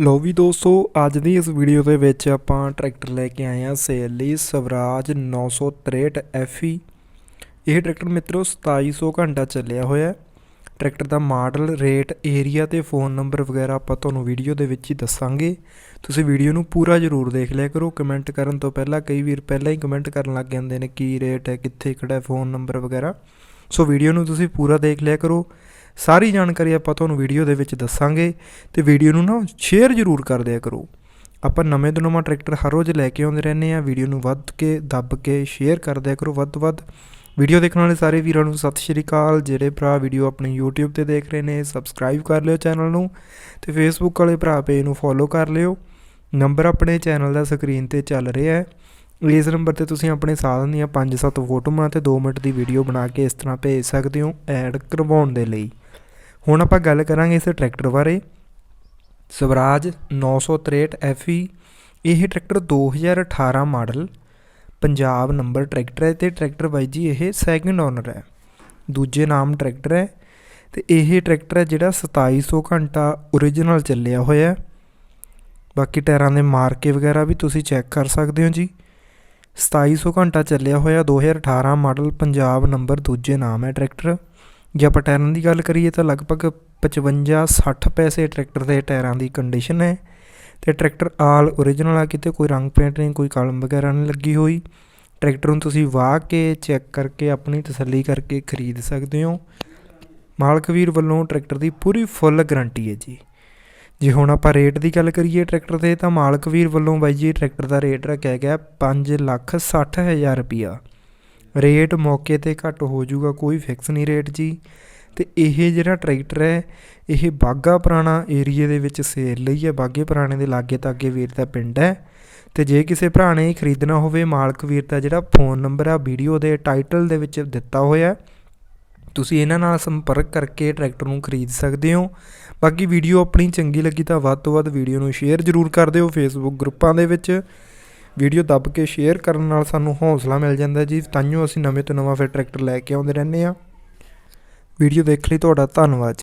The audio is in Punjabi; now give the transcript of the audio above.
ਲੋ ਵੀ ਦੋਸਤੋ, ਅੱਜ ਦੀ ਇਸ ਵੀਡੀਓ ਦੇ ਵਿੱਚ ਆਪਾਂ ਟਰੈਕਟਰ ਲੈ ਕੇ ਆਏ ਆ ਸੇਲ ਲਈ ਸਵਰਾਜ 963 FE ਇਹ ਟਰੈਕਟਰ ਮਿੱਤਰੋ 2700 ਘੰਟਾ ਚੱਲਿਆ ਹੋਇਆ ਟਰੈਕਟਰ ਦਾ ਮਾਡਲ, ਰੇਟ, ਏਰੀਆ ਤੇ ਫੋਨ ਨੰਬਰ ਵਗੈਰਾ ਆਪਾਂ ਤੁਹਾਨੂੰ ਵੀਡੀਓ ਦੇ ਵਿੱਚ ਹੀ ਦੱਸਾਂਗੇ। ਤੁਸੀਂ ਵੀਡੀਓ ਨੂੰ ਪੂਰਾ ਜ਼ਰੂਰ ਦੇਖ ਲਿਆ ਕਰੋ। ਕਮੈਂਟ ਕਰਨ ਤੋਂ ਪਹਿਲਾਂ, ਕਈ ਵੀਰ ਪਹਿਲਾਂ ਹੀ ਕਮੈਂਟ ਕਰਨ ਲੱਗ ਜਾਂਦੇ ਨੇ, ਕੀ ਰੇਟ ਹੈ, ਕਿੱਥੇ ਖੜਾ ਫੋਨ ਨੰਬਰ ਵਗੈਰਾ। ਸੋ ਵੀਡੀਓ ਨੂੰ ਤੁਸੀਂ ਪੂਰਾ ਦੇਖ ਲਿਆ ਕਰੋ। ਸਾਰੀ ਜਾਣਕਾਰੀ ਆਪਾਂ ਤੁਹਾਨੂੰ ਵੀਡੀਓ ਦੇ ਵਿੱਚ ਦੱਸਾਂਗੇ ਤੇ ਵੀਡੀਓ ਨੂੰ ਨਾ ਸ਼ੇਅਰ ਜ਼ਰੂਰ ਕਰ ਦਿਆ ਕਰੋ। ਆਪਾਂ ਨਵੇਂ ਤੋਂ ਨਵਾਂ ਟਰੈਕਟਰ ਹਰ ਰੋਜ਼ ਲੈ ਕੇ ਆਉਂਦੇ ਰਹਿੰਦੇ ਆ ਵੀਡੀਓ ਨੂੰ ਵੱਧ ਕੇ, ਦੱਬ ਕੇ, ਸ਼ੇਅਰ ਕਰ ਦਿਆ ਕਰੋ ਵੱਧ ਤੋਂ ਵੱਧ। ਵੀਡੀਓ ਦੇਖਣ ਵਾਲੇ ਸਾਰੇ ਵੀਰਾਂ ਨੂੰ ਸਤਿ ਸ਼੍ਰੀ ਅਕਾਲ। ਜਿਹੜੇ ਭਰਾ ਵੀਡੀਓ ਆਪਣੇ YouTube ਤੇ ਦੇਖ ਰਹੇ ਨੇ ਸਬਸਕ੍ਰਾਈਬ ਕਰ ਲਿਓ ਚੈਨਲ ਨੂੰ ਤੇ Facebook ਵਾਲੇ ਭਰਾ ਪੇਜ ਨੂੰ ਫੋਲੋ ਕਰ ਲਿਓ। ਨੰਬਰ ਆਪਣੇ ਚੈਨਲ ਦਾ ਸਕਰੀਨ ਤੇ ਚੱਲ ਰਿਹਾ ਹੈ। ਇਸ ਨੰਬਰ ਤੇ ਤੁਸੀਂ ਆਪਣੇ ਸਾਧਨ ਦੀਆਂ 5-7 ਫੋਟੋਆਂ ਤੇ 2 ਮਿੰਟ ਦੀ ਵੀਡੀਓ ਬਣਾ ਕੇ ਇਸ ਤਰ੍ਹਾਂ ਭੇਜ ਸਕਦੇ ਹੋ ਐਡ ਕਰਵਾਉਣ ਦੇ ਲਈ। ਹੁਣ ਆਪਾਂ ਗੱਲ ਕਰਾਂਗੇ ਇਸ ਟਰੈਕਟਰ ਬਾਰੇ। ਸਵਰਾਜ 963 FE ਇਹ tractor 2018 model, Punjab number tractor ਹੈ ਤੇ ਟਰੈਕਟਰ ਬਾਈ ਜੀ ਇਹ ਸੈਕਿੰਡ ਓਨਰ ਹੈ। ਦੂਜੇ ਨਾਮ ਟਰੈਕਟਰ ਹੈ ਤੇ ਇਹ ਟਰੈਕਟਰ ਹੈ ਜਿਹੜਾ 2700 ਘੰਟਾ origignal ਚੱਲਿਆ ਹੋਇਆ ਬਾਕੀ ਟਾਇਰਾਂ ਦੇ ਮਾਰਕੇ ਵਗੈਰਾ ਵੀ ਤੁਸੀਂ ਚੈੱਕ ਕਰ ਸਕਦੇ ਹੋ ਜੀ। ਸਤਾਈ ਸੌ ਘੰਟਾ ਚੱਲਿਆ ਹੋਇਆ 2018 ਮਾਡਲ ਪੰਜਾਬ ਨੰਬਰ ਦੂਜੇ ਨਾਮ ਹੈ ਟਰੈਕਟਰ। ਜੇ ਆਪਾਂ ਟਾਇਰਾਂ ਦੀ ਗੱਲ ਕਰੀਏ ਤਾਂ ਲਗਭਗ 55 60 ਪੈਸੇ ਟਰੈਕਟਰ ਦੇ ਟਾਇਰਾਂ ਦੀ ਕੰਡੀਸ਼ਨ ਹੈ ਤੇ ਟਰੈਕਟਰ ਆਲ origignal ਆ, ਕਿਤੇ ਕੋਈ ਰੰਗ ਪੇਂਟ ਨਹੀਂ, ਕੋਈ ਕਲਮ ਵਗੈਰਾ ਨਹੀਂ ਲੱਗੀ ਹੋਈ। ਟਰੈਕਟਰ ਨੂੰ ਤੁਸੀਂ ਵਾਹ ਕੇ ਚੈੱਕ ਕਰਕੇ, ਆਪਣੀ ਤਸੱਲੀ ਕਰਕੇ ਖਰੀਦ ਸਕਦੇ ਹੋ। ਮਾਲਕ ਵੀਰ ਵੱਲੋਂ ਟਰੈਕਟਰ ਦੀ ਪੂਰੀ ਫੁੱਲ ਗਾਰੰਟੀ ਹੈ ਜੀ। ਜੇ ਹੁਣ ਆਪਾਂ ਰੇਟ ਦੀ ਗੱਲ ਕਰੀਏ ਟਰੈਕਟਰ ਦੇ ਤਾਂ ਮਾਲਕ ਵੀਰ ਵੱਲੋਂ ਬਾਈ ਜੀ ਟਰੈਕਟਰ ਦਾ ਰੇਟ ਰੱਖਿਆ ਗਿਆ 5 ਲੱਖ 60 ਹਜ਼ਾਰ ਰੁਪਿਆ ਰੇਟ ਮੌਕੇ ਤੇ ਘੱਟ ਹੋ ਜਾਊਗਾ, ਕੋਈ ਫਿਕਸ ਨਹੀਂ ਰੇਟ ਜੀ। ਤੇ ਇਹ ਜਿਹੜਾ ਟਰੈਕਟਰ ਹੈ, ਇਹ ਬਾਗਾ ਪੁਰਾਣਾ ਏਰੀਏ ਦੇ ਵਿੱਚ ਸੇਲ ਲਈ ਹੈ। ਬਾਗੇ ਪੁਰਾਣੇ ਦੇ ਲਾਗੇ ਤਾਗੇ ਵੀਰ ਦਾ ਪਿੰਡ ਹੈ। ਤੇ ਜੇ ਕਿਸੇ ਭਰਾ ਨੇ ਖਰੀਦਣਾ ਹੋਵੇ, ਮਾਲਕ ਵੀਰ ਦਾ ਜਿਹੜਾ ਫੋਨ ਨੰਬਰ ਆ ਵੀਡੀਓ ਦੇ ਟਾਈਟਲ ਦੇ ਵਿੱਚ ਦਿੱਤਾ ਹੋਇਆ। ਤੁਸੀਂ ਇਹਨਾਂ ਨਾਲ ਸੰਪਰਕ ਕਰਕੇ ਟਰੈਕਟਰ ਨੂੰ ਖਰੀਦ ਸਕਦੇ ਹੋ। ਬਾਕੀ ਵੀਡੀਓ ਆਪਣੀ ਚੰਗੀ ਲੱਗੀ ਤਾਂ ਵੱਧ ਤੋਂ ਵੱਧ ਵੀਡੀਓ ਨੂੰ ਸ਼ੇਅਰ ਜ਼ਰੂਰ ਕਰ ਦਿਓ ਫੇਸਬੁੱਕ ਗਰੁੱਪਾਂ ਦੇ ਵਿੱਚ। ਵੀਡੀਓ ਦੱਬ ਕੇ ਸ਼ੇਅਰ ਕਰਨ ਨਾਲ ਸਾਨੂੰ ਹੌਸਲਾ ਮਿਲ ਜਾਂਦਾ ਜੀ। ਤਾਂਹੀਓ ਅਸੀਂ ਨਵੇਂ ਤੋਂ ਨਵਾਂ ਫਿਰ ਟਰੈਕਟਰ ਲੈ ਕੇ ਆਉਂਦੇ ਰਹਿੰਦੇ ਆ ਵੀਡੀਓ ਦੇਖ ਲਈ ਤੁਹਾਡਾ ਧੰਨਵਾਦ।